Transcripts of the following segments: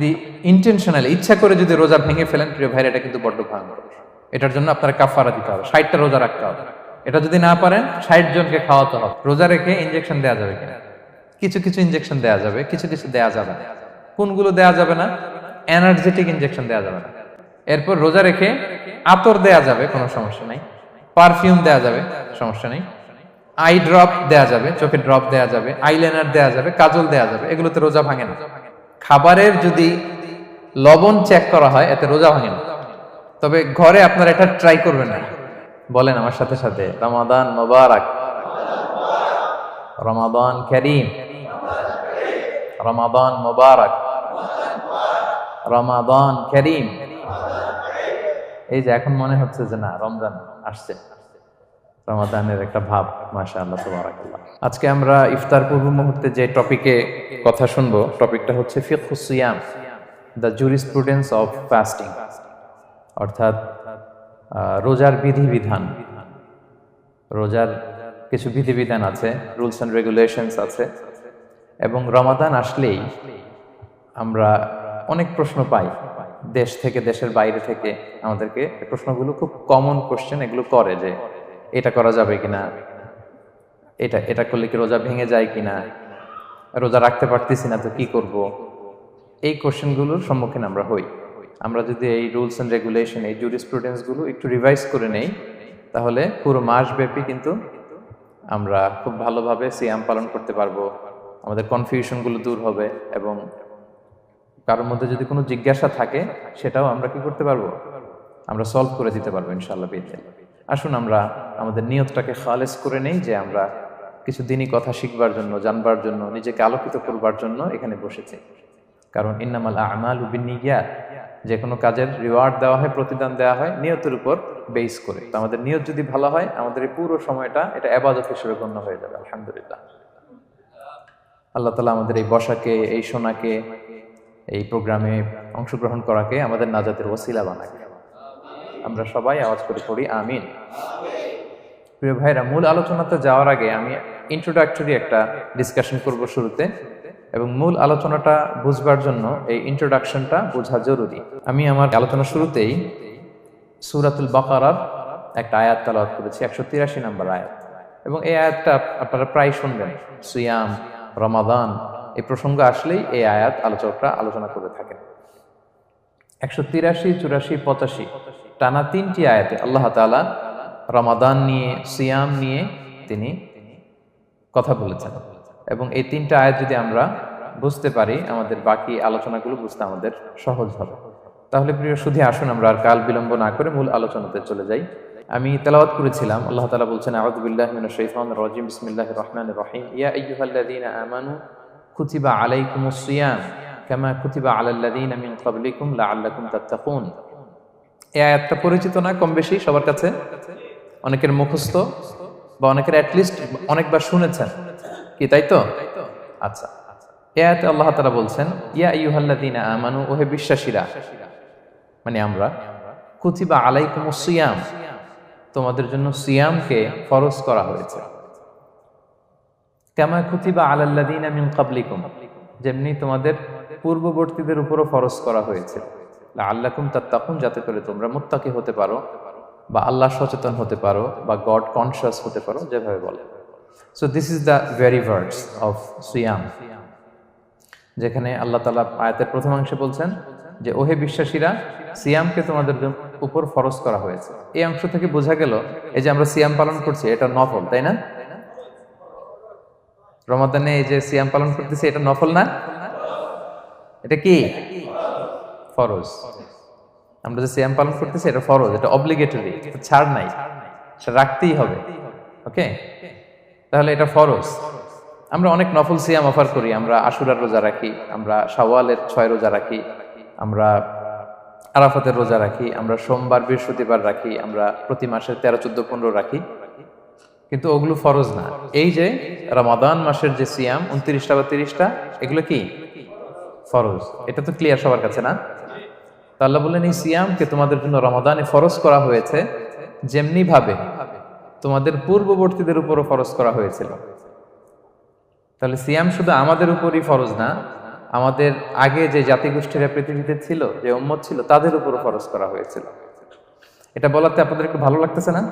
যদি ইন্টেনশনালি ইচ্ছা করে যদি রোজা ভেঙে ফেলেন, প্রিয় ভাইরা, এটা কিন্তু বড্ড ভয়ঙ্কর এটার জন্য আপনার কাফারা দিতে হবে। ষাটটা রোজা রাখতে হবে। এটা যদি না পারেন, ষাট জনকে খাওয়াতে হবে। রোজা রেখে ইনজেকশন দেওয়া যাবে কিনা? কিছু কিছু ইনজেকশন দেওয়া যাবে, কিছু কিছু দেওয়া যাবে না। কোনগুলো দেওয়া যাবে না? এনার্জেটিক ইনজেকশন দেওয়া যাবে না। এরপর রোজা রেখে আতর দেয়া যাবে, কোনো সমস্যা নাই। পারফিউম দেয়া যাবে, সমস্যা নেই। আই ড্রপ দেয়া যাবে, চোখে ড্রপ দেয়া যাবে আইলাইনার দেয়া যাবে, কাজল দেয়া যাবে, এগুলোতে রোজা ভাঙে না। খাবারের যদি লবণ চেক করা হয়, এতে রোজা ভাঙে না। তবে ঘরে আপনারা এটা ট্রাই করবেন না। বলেন আমার সাথে সাথে, রমাদান মোবারক। রমাদান করিম। রমাদান মোবারক। রমাদান করিম। এই যে এখন মনে হচ্ছে যে না, রমজান আসছে। রমাদানের একটা ভাব মাশা আল্লাহ তবরাকাল্লাহ। আজকে আমরা ইফতার পূর্ব মুহূর্তে যে টপিকে কথা শুনব, টপিকটা হচ্ছে ফিকহু সিয়াম, দ্য জুরিসপ্রুডেন্স অফ ফাস্টিং অর্থাৎ রোজার বিধিবিধান। রোজার কিছু বিধিবিধান আছে রুলস অ্যান্ড রেগুলেশনস আছে, এবং রমাদান আসলেই আমরা অনেক প্রশ্ন পাই। দেশ থেকে, দেশের বাইরে থেকে আমাদেরকে প্রশ্নগুলো খুব কমন কোশ্চেন এগুলো করে যে এটা করা যাবে কিনা? এটা এটা করলে কি রোজা ভেঙে যায় কিনা? রোজা রাখতে পারতেছি না তো কি করব? এই কোশ্চেনগুলোর সম্মুখীন আমরা হই। আমরা যদি এই রুলস অ্যান্ড রেগুলেশন এই জুরিসপ্রুডেন্সগুলো একটু রিভাইজ করে নেই, তাহলে পুরো মাসব্যাপী কিন্তু আমরা খুব ভালোভাবে সিয়াম পালন করতে পারব। আমাদের কনফিউশনগুলো দূর হবে এবং কারোর মধ্যে যদি কোনো জিজ্ঞাসা থাকে, সেটাও আমরা কি করতে পারব? আমরা সলভ করে দিতে পারব ইনশাআল্লাহ বিদ্যে আসুন আমরা আমাদের নিয়তটাকে খালেজ করে নেই যে আমরা কিছু দিনই কথা শিখবার জন্য, জানবার জন্য, নিজেকে আলোকিত করবার জন্য এখানে বসেছি। কারণ ইন্নামাল আমাল উবিনিয়া যে কোনো কাজের রিওয়ার্ড দেওয়া হয়, প্রতিদান দেওয়া হয় নিয়তের উপর বেস করে। তো আমাদের নিয়ত যদি ভালো হয়, আমাদের এই পুরো সময়টা এটা আবাদত হিসেবে গণ্য হয়ে যাবে, আলহামদুলিল্লাহ। আল্লাহ তালা আমাদের এই বসাকে, এই সোনাকে এই প্রোগ্রামে অংশগ্রহণ করাকে আমাদের নাজাতের ওসিলা বানাকে। আমরা সবাই আওয়াজ করে পড়ি, আমিন। প্রিয় ভাইরা মূল আলোচনাতে যাওয়ার আগে আমি ইন্ট্রোডাক্টরি একটা ডিসকাশন করব শুরুতে এবং মূল আলোচনাটা বুঝবার জন্য এই ইন্ট্রোডাকশনটা বোঝা জরুরি। আমি আমার আলোচনা শুরুতেই সুরাতুল বাকারার একটা আয়াত তালাওয়াত করেছি, একশো তিরাশি নম্বর আয়াত। এবং এই আয়াতটা আপনারা প্রায় শুনবেন, সুয়াম, রমাদান, এই প্রসঙ্গ আসলেই এই আয়াত আলোচকরা আলোচনা করে থাকেন। একশো তিরাশি, চুরাশি, পঁচাশি টানা তিনটি আয়াতে আল্লাহ তাআলা রমাদান নিয়ে, সিয়াম নিয়ে তিনি কথা বলেছেন। এবং এই তিনটা আয়াত যদি আমরা বুঝতে পারি, আমাদের বাকি আলোচনাগুলো বুঝতে আমাদের সহজ হবে। তাহলে প্রিয় শুধু আসুন আমরা আর কাল বিলম্ব না করে মূল আলোচনাতে চলে যাই। আমি তেলাওয়াত করেছিলাম। আল্লাহ তালা বলছেন আউযুবিল্লাহি মিনাশ শাইতানির রাজিম। বিসমিল্লাহির রহমানির রহিম। ইয়া আইয়ুহাল্লাযীনা আমানু কুতিবা আলাইকুমুস সিয়াম। কামা কুতিবা আলাল্লাযীনা মিন ক্বাবলিকুম লাআল্লাকুম তাত্তাকুন। এই আয়াতটা পরিচিত না, কম বেশি সবার কাছে। অনেকের মুখস্থ বা অনেকের অ্যাটলিস্ট অনেকবার শুনেছেন। কি, তাই তো? আচ্ছা। এ আয়াতে আল্লাহ তারা বলছেন, ইয়া আইয়ুহাল্লাযীনা আমানু, ওহে বিশ্বাসীরা মানে আমরা, কুতিবা আলাইকুমুস সিয়াম, তোমাদের জন্য সিয়ামকে ফরজ করা হয়েছে। কামা কুতিবা আলাল্লাযীনা মিন ক্বাবলিকুম, যেমনি তোমাদের পূর্ববর্তীদের উপরও ফরজ করা হয়েছে। আল্লাকুম তাত্তাকুন, যাতে করে তোমরা মুত্তাকি হতে পারো বা আল্লাহ সচেতন হতে পারো বা গড কনসিয়াস হতে পারো, যেভাবে বলে। So this is the very words of সিয়াম যেখানে আল্লাহ তালা আয়াতের প্রথমাংশে বলছেন যে, ওহে বিশ্বাসীরা, সিয়ামকে তোমাদের উপর ফরজ করা হয়েছে। এই অংশ থেকে বোঝা গেল এই যে আমরা সিয়াম পালন করছি, এটা নফল, তাই না? রমাদানে এই যে সিয়াম পালন করতেছি, এটা নফল না? এটা কি? ফরজ। আমরা যে সিয়াম পালন করতেছি, এটা ফরজ, এটা অব্লিগেটরি ছাড় নাই সেটা রাখতেই হবে ওকে তাহলে এটা ফরজ। আমরা অনেক নফল সিয়াম অফার করি, আমরা আশুরার রোজা রাখি, আমরা শাওয়ালের ছয় রোজা রাখি, আমরা আরাফাতের রোজা রাখি, আমরা সোমবার, বৃহস্পতিবার রাখি, আমরা প্রতি মাসের তেরো, চোদ্দ, পনেরো রাখি। কিন্তু ওগুলো ফরজ না। এই যে রমাদান মাসের যে সিয়াম, উনত্রিশটা বা তিরিশটা, এগুলো কি? ফরজ। এটা তো ক্লিয়ার সবার কাছে না? তো আল্লাহ বললেন, এই সিয়ামকে তোমাদের জন্য রমাদানে ফরজ করা হয়েছে, যেমনি ভাবে তোমাদের পূর্ববর্তীদের উপরও ফরজ করা হয়েছিল। তাহলে সিয়াম শুধু আমাদের উপরই ফরজ না, আমাদের আগে যে জাতিগোষ্ঠীরা পৃথিবীতে ছিল, যে উম্মত ছিল, তাদের উপরও ফরজ করা হয়েছিল। এটা বলাতে আপনাদের একটু ভালো লাগতেছে না?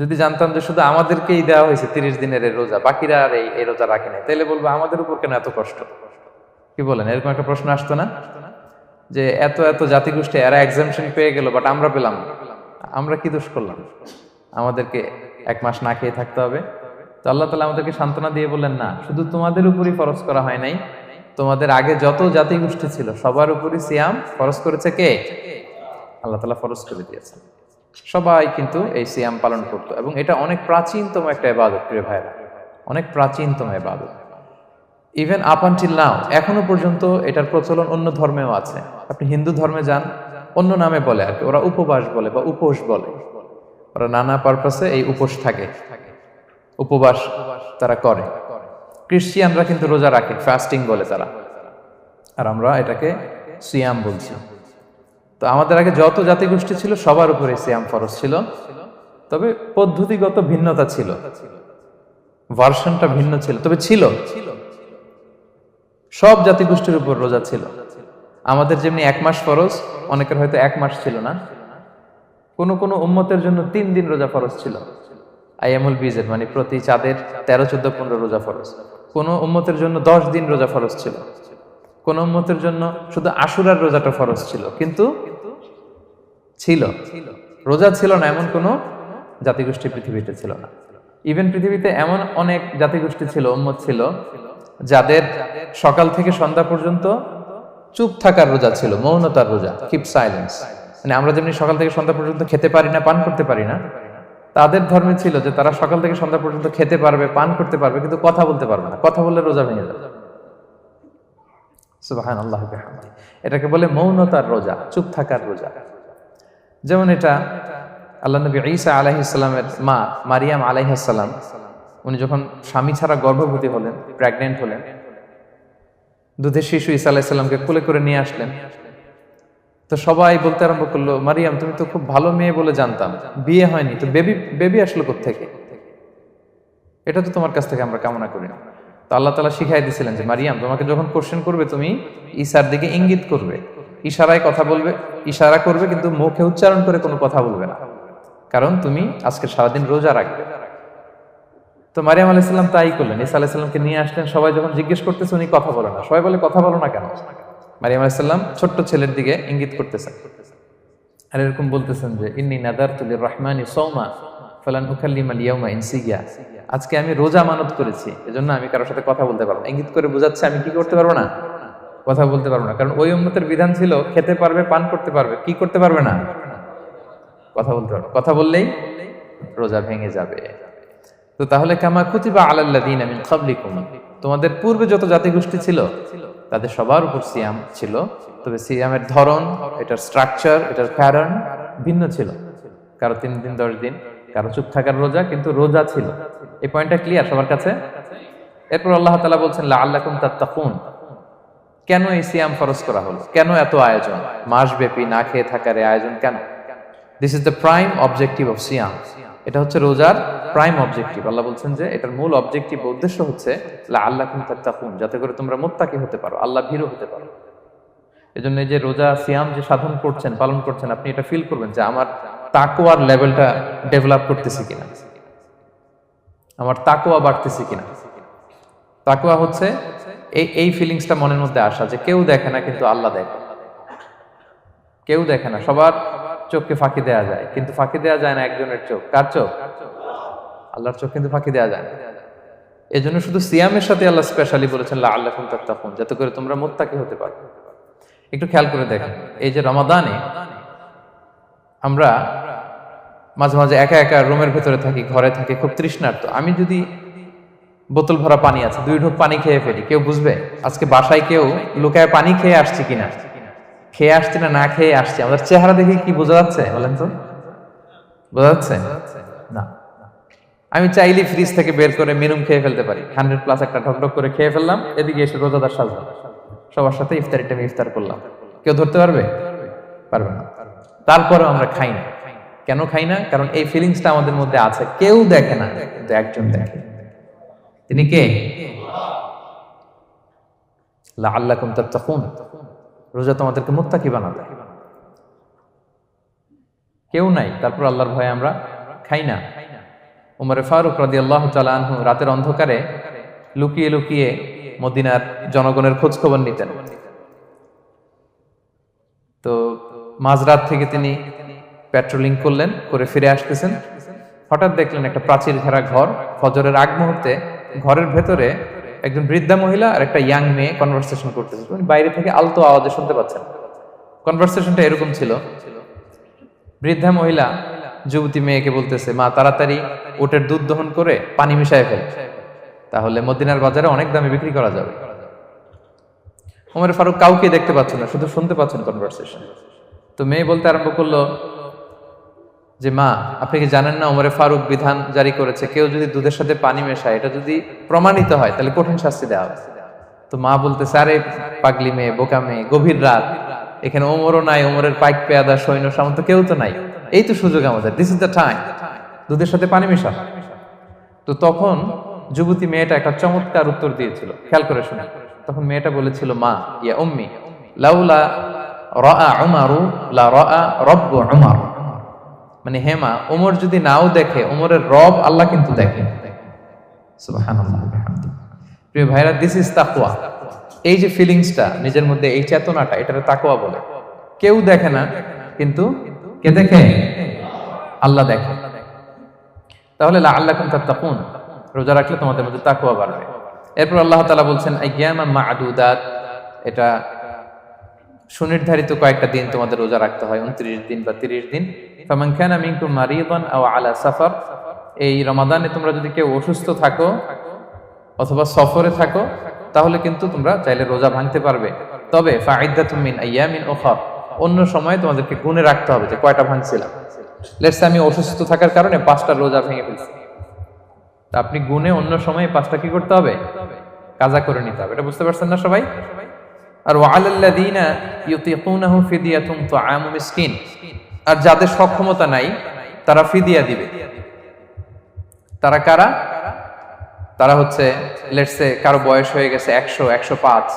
যদি জানতাম যে শুধু আমাদেরকেই দেওয়া হয়েছে তিরিশ দিনের এই রোজা, বাকিরা আর এই এই রোজা রাখে নাই তাহলে বলব আমাদের উপর কেন এত কষ্ট? কি বলেন? এরকম একটা প্রশ্ন আসতো না? যে এত এত জাতিগোষ্ঠী, এরা এক্সামশন পেয়ে গেল বাট আমরা পেলাম। আমরা কি দোষ করলাম? আমাদেরকে এক মাস না খেয়ে থাকতে হবে। তো আল্লাহ তালা আমাদেরকে সান্ত্বনা দিয়ে বললেন, না, শুধু তোমাদের উপরই ফরজ করা হয় নাই। তোমাদের আগে যত জাতিগোষ্ঠী ছিল, সবার উপরই সিয়াম ফরজ করেছে কে? আল্লাহ তালা ফরজ করে দিয়েছে সবাই কিন্তু এই সিয়াম পালন করতো এবং এটা অনেক প্রাচীনতম একটা এবাদত প্রিয় ভাইরা অনেক প্রাচীনতম এবাদত ইভেন আপ আনটিল নাও এখনও পর্যন্ত এটার প্রচলন অন্য ধর্মেও আছে। আপনি হিন্দু ধর্মে যান, অন্য নামে বলে আর কি, ওরা উপবাস বলে বা উপোস বলে। ওরা নানা পারপাসে এই উপোস থাকে। উপবাস তারা করে। ক্রিশ্চিয়ানরা কিন্তু রোজা রাখে ফাস্টিং বলে তারা। আর আমরা এটাকে সিয়াম বলছি। তো আমাদের আগে যত জাতিগোষ্ঠী ছিল, সবার উপরে সিয়াম ফরজ ছিল। তবে পদ্ধতিগত ভিন্নতা ছিল। ভার্সনটা ভিন্ন ছিল, তবে ছিল। সব জাতিগোষ্ঠীর উপর রোজা ছিল। আমাদের যেমনি এক মাস ফরজ, অনেকের হয়তো এক মাস ছিল না। কোনো কোনো উম্মতের জন্য তিন দিন রোজা ফরজ ছিল। আইয়ামুল বিজের মানে প্রতি চাঁদের তেরো, চোদ্দ, পনেরো রোজা ফরজ। কোনো উম্মতের জন্য দশ দিন রোজা ফরজ ছিল। কোন উম্মতের জন্য শুধু আশুরার রোজাটা ফরজ ছিল, কিন্তু ছিল। রোজা ছিল না, এমন কোনো জাতিগোষ্ঠী পৃথিবীতে ছিল না। ইভেন পৃথিবীতে এমন অনেক জাতিগোষ্ঠী ছিল, উম্মত ছিল, যাদের সকাল থেকে সন্ধ্যা পর্যন্ত চুপ থাকার রোজা ছিল, মৌনতার রোজা কিপ সাইলেন্স মানে আমরা যেমনি সকাল থেকে সন্ধ্যা পর্যন্ত খেতে পারি না, পান করতে পারি না, তাদের ধর্মে ছিল যে তারা সকাল থেকে সন্ধ্যা পর্যন্ত খেতে পারবে, পান করতে পারবে, কিন্তু কথা বলতে পারবে না, কথা বললে রোজা ভেঙে যাবে। সুবাহান এটাকে বলে মৌনতার রোজা, চুপ থাকার রোজা। যেমন এটা আল্লাহ নবী ঈসা আলাইহিসাল্লামের মা, মারিয়াম আলাইহাসাল্লাম উনি যখন স্বামী ছাড়া গর্ভবতী হলেন প্রেগনেন্ট হলেন, দুধের শিশু ঈসা আলাইসাল্লামকে কোলে করে নিয়ে আসলেন। তো সবাই বলতে আরম্ভ করল, মারিয়াম, তুমি তো খুব ভালো মেয়ে বলে জানতাম, বিয়ে হয়নি, তো বেবি বেবি আসলো থেকে এটা তো তোমার কাছ থেকে আমরা কামনা করি না। তো আল্লাহ তালা শিখাই দিয়েছিলেন যে, মারিয়াম, তোমাকে যখন কোশ্চেন করবে, তুমি ঈশার দিকে ইঙ্গিত করবে, ইশারায় কথা বলবে, ইশারা করবে, কিন্তু মুখে উচ্চারণ করে কোনো কথা বলবে না। কারণ তুমি আজকে সারাদিন রোজা রাখবে। তো মারিয়াম আলাইসাল্লাম তাই করলেন। ইসা আলাইসাল্লামকে নিয়ে আসলেন, সবাই যখন জিজ্ঞেস করতেছে, উনি কথা বলে না। সবাই বলে, কথা বলো না কেন? মারিয়াম আলাইসাল্লাম ছোট্ট ছেলের দিকে ইঙ্গিত করতেছেন আর এরকম বলতেছেন যে, ইন্নি নাদার তুলির রহমানি সৌমা ফলান উখাল্লিমা লিয়াউমা ইনসিগিয়া। আজকে আমি রোজা মানত করেছি, এজন্য আমি কারোর সাথে কথা বলতে পারব ইঙ্গিত করে বোঝাচ্ছে, আমি কি করতে পারব না? কথা বলতে পারব না। কারণ ওই উন্মতের বিধান ছিল, খেতে পারবে, পান করতে পারবে, কি করতে পারবে না? কথা বলতে পারবে। কথা বললেই রোজা ভেঙে যাবে। তো তাহলে কামা কুতিবা আলাল্লাদিন আমিন খাবলিকুম তোমাদের পূর্বে যত জাতিগোষ্ঠী ছিল, তাদের সবার উপর সিয়াম ছিল। তবে সিয়ামের ধরন, এটার স্ট্রাকচার এটার প্যাটার্ন ভিন্ন ছিল। কারও তিন দিন, দশ দিন, কারও চুপ থাকার রোজা, কিন্তু রোজা ছিল। এই পয়েন্টটা ক্লিয়ার সবার কাছে? এরপর আল্লাহ তালা বলছেন আল্লাহ তাত্তাকুন। কেন এই সিয়াম ফরজ করা হলো? কেন এত আয়োজন? মাসব্যাপী না খেয়ে থাকার এই আয়োজন কেন? This is the prime objective of সিয়াম এটা হচ্ছে রোজার প্রাইম অবজেক্টিভ আল্লাহ বলছেন যে এটার মূল অবজেক্টিভ উদ্দেশ্য হচ্ছে আল্লাহ তাত্তাকুন, যাতে করে তোমরা মোত্তাকি হতে পারো, আল্লাহ ভীরু হতে পারো। এজন্য যে রোজা, সিয়াম যে সাধন করছেন, পালন করছেন, আপনি এটা ফিল করবেন যে আমার তাকোয়ার লেভেলটা ডেভেলপ করতেছি কিনা। আমার তাকোয়া বাড়তেছি কিনা। তাকোয়া হচ্ছে, এই এই ফিলিংসটা মনের মধ্যে আসা যে কেউ দেখে না, কিন্তু আল্লাহ দেখে। কেউ দেখে না, সবার চোখকে ফাঁকি দেওয়া যায়, কিন্তু ফাঁকি দেওয়া যায় না একজনের চোখ। কার চোখ? আল্লাহর চোখ কিন্তু ফাঁকি দেওয়া যায় না। এই জন্য শুধু সিয়ামের সাথে আল্লাহ স্পেশালি বলেছেন আল্লাহ তখন যাতে করে তোমরা মোত্তাকি হতে পারো। একটু খেয়াল করে দেখেন, এই যে রমাদানে আমরা মাঝে মাঝে একা একা রুমের ভেতরে থাকি, ঘরে থাকি, খুব তৃষ্ণার্ত। আমি যদি বোতল ভরা পানি আছে, দুই ঢোক পানি খেয়ে ফেলি, কেউ বুঝবে? আজকে বাসায় কেউ লুকায় পানি খেয়ে আসছে কিনা? খেয়ে আসছি না না খেয়ে আসছি? আমাদের চেহারা দেখে কি বোঝা যাচ্ছে বলেন তো? বোঝা যাচ্ছে? না। আমি চাইলে ফ্রিজ থেকে বের করে মিনুম খেয়ে ফেলতে পারি। হান্ড্রেড প্লাস একটা ঢকঢক করে খেয়ে ফেললাম এদিকে এসে রোজাদার সাজলাম সবার সাথে ইফতারি টাইমে ইফতার করলাম। কেউ ধরতে পারবে? পারবে না। তারপরে আমরা খাই না। কেন খাই না? কারণ এই ফিলিংসটা আমাদের মধ্যে আছে। কেউ দেখে না কিন্তু একজন দেখে। তিনি কে? লাআল্লাকুম তাত্তাকুন। রোজা তোমাদেরকে মুত্তাকি বানাবে। কেউ নাই, তারপর আল্লাহর ভয়ে আমরা খাই না। উমরে ফারুক রাদি আল্লাহ আনহু রাতের অন্ধকারে লুকিয়ে লুকিয়ে মদিনার জনগণের খোঁজ খবর নিতেন। তো মাঝরাত থেকে তিনি পেট্রোলিং করলেন, করে ফিরে আসতেছেন। হঠাৎ দেখলেন একটা প্রাচীর ঘেরা ঘর। ফজরের আগ মুহূর্তে ঘরের ভেতরে একজন বৃদ্ধা মহিলা আর একটা ইয়াং মেয়ে কনভারসেশন করতেছে। উনি বাইরে থেকে আলতো আওয়াজে শুনতে পাচ্ছেন। কনভারসেশনটা এরকম ছিল। বৃদ্ধা মহিলা যুবতী মেয়েকে বলতেছে, মা, তাড়াতাড়ি ওটের দুধ দহন করে পানি মিশায় ফেল। তাহলে মদিনার বাজারে অনেক দামে বিক্রি করা যাবে। উমর ফারুক কাউকে দেখতে পাচ্ছেন না, শুধু শুনতে পাচ্ছেন কনভারসেশন তো মেয়ে বলতে আরম্ভ করল যে, মা, আপনি কি জানেন না উমরে ফারুক বিধান জারি করেছে? কেউ যদি দুধের সাথে পানি মেশায়, এটা যদি প্রমাণিত হয়, তাহলে কঠিন শাস্তি দেওয়া হবে। তো মা বলতে আরে, পাগলি মেয়ে, বোকা মেয়ে, গভীর রাত। এখানে ওমরও নাই, ওমরের পাইক পেয়াদা, সৈন্য সামন্ত, কেউ তো নাই। এই তো সুযোগ আমাদের দিস ইজ দ্য টাইম দুধের সাথে পানি মেশা তো তখন যুবতী মেয়েটা একটা চমৎকার উত্তর দিয়েছিল, খেয়াল করে শুনে তখন মেয়েটা বলেছিল, মা, ইয়া উম্মি, লাউলা রাআ উমারু, লা রাআ রব্বু উমার। মানে হেমা, ওমর যদি নাও দেখে, ওমরের রব আল্লাহ কিন্তু দেখে। প্রিয় ভাইরা দিস ইজ তাকুয়া এই যে ফিলিংসটা, নিজের মধ্যে এই চেতনাটা, এটারে তাকওয়া বলে। কেউ দেখে না, কিন্তু কে দেখে? আল্লাহ দেখে। তাহলে আল্লাহ তাত্তাকুন, রোজা রাখলে তোমাদের মধ্যে তাকওয়া বাড়বে। এরপর আল্লাহ তালা বলছেন এটা সুনির্ধারিত কয়েকটা দিন তোমাদের রোজা রাখতে হয়, উনত্রিশ দিন বা তিরিশ দিন। ফামান খানা মিনকুম মারিদান আও আলা সাফার, এই রমাদানে তোমরা যদি কেউ অসুস্থ থাকো অথবা সফরে থাকো, তাহলে কিন্তু তোমরা চাইলে রোজা ভাঙতে পারবে। তবে মিন আইয়ামিন উখর, অন্য সময় তোমাদেরকে গুনে রাখতে হবে যে কয়টা ভাঙছিলাম। লেটস আমি অসুস্থ থাকার কারণে পাঁচটা রোজা ভেঙে ফেলছি। তা আপনি গুনে অন্য সময় পাঁচটা কি করতে হবে? কাজা করে নিতে হবে। এটা বুঝতে পারছেন না সবাই? আর মিসকিন। আর যাদের সক্ষমতা নাই, তারা ফিদিয়া দিবে। তারা কারা? তারা হচ্ছে লেটসে কারও বয়স হয়ে গেছে একশো একশো পাঁচ।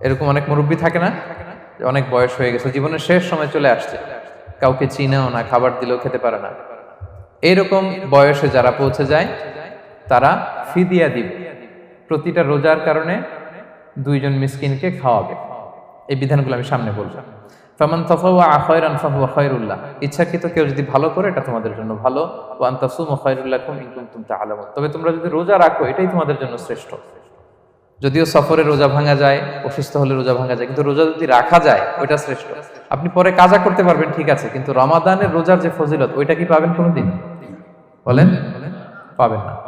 এরকম অনেক মুরব্বী থাকে না? অনেক বয়স হয়ে গেছে, জীবনের শেষ সময় চলে আসছে। কাউকে চিনেও না, খাবার দিলেও খেতে পারে না। এইরকম বয়সে যারা পৌঁছে যায়, তারা ফিদিয়া দিবে। প্রতিটা রোজার কারণে দুইজন মিসকিনকে খাওয়াবে। এই বিধানগুলো আমি সামনে বলব। ফামান তাফাওয়া আখায়রান ফাহুয়া খায়রুল্লাহ। ইচ্ছাকৃত কেউ যদি ভালো করে, এটা তোমাদের জন্য ভালো। ওয়া আনতাসুমু খায়রুল্লাকুম ইন কুনতুম তাআলামুন। তবে তোমরা যদি রোজা রাখো, এটাই তোমাদের জন্য শ্রেষ্ঠ। যদিও সফরে রোজা ভাঙা যায়, অসুস্থ হলে রোজা ভাঙা যায়, কিন্তু রোজা যদি রাখা যায়, ওইটা শ্রেষ্ঠ। আপনি পরে কাজা করতে পারবেন, ঠিক আছে, কিন্তু রমাদানের রোজার যে ফজিলত, ওইটা কি পাবেন কোনোদিন? বলেন? পাবেন না।